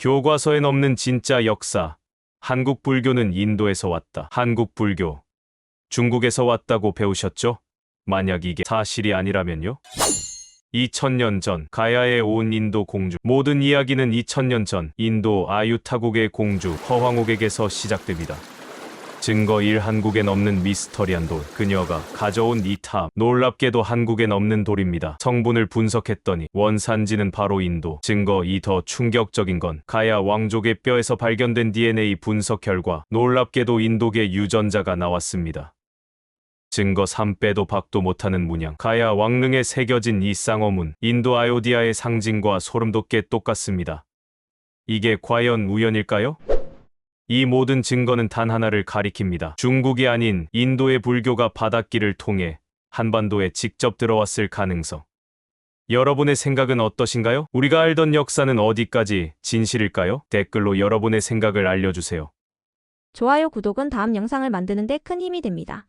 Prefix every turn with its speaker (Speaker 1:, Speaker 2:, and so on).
Speaker 1: 교과서엔 없는 진짜 역사. 한국 불교는 인도에서 왔다. 한국 불교. 중국에서 왔다고 배우셨죠? 만약 이게 사실이 아니라면요? 2000년 전 가야에 온 인도 공주. 모든 이야기는 2000년 전 인도 아유타국의 공주 허황옥에게서 시작됩니다. 증거 1 한국엔 없는 미스터리한 돌. 그녀가 가져온 이 탑. 놀랍게도 한국엔 없는 돌입니다. 성분을 분석했더니 원산지는 바로 인도. 증거 2 더 충격적인 건 가야 왕족의 뼈에서 발견된 DNA 분석 결과 놀랍게도 인도계 유전자가 나왔습니다. 증거 3 빼도 박도 못하는 문양. 가야 왕릉에 새겨진 이 쌍어문. 인도 아요디아의 상징과 소름 돋게 똑같습니다. 이게 과연 우연일까요? 이 모든 증거는 단 하나를 가리킵니다. 중국이 아닌 인도의 불교가 바닷길을 통해 한반도에 직접 들어왔을 가능성. 여러분의 생각은 어떠신가요? 우리가 알던 역사는 어디까지 진실일까요? 댓글로 여러분의 생각을 알려주세요.
Speaker 2: 좋아요, 구독은 다음 영상을 만드는데 큰 힘이 됩니다.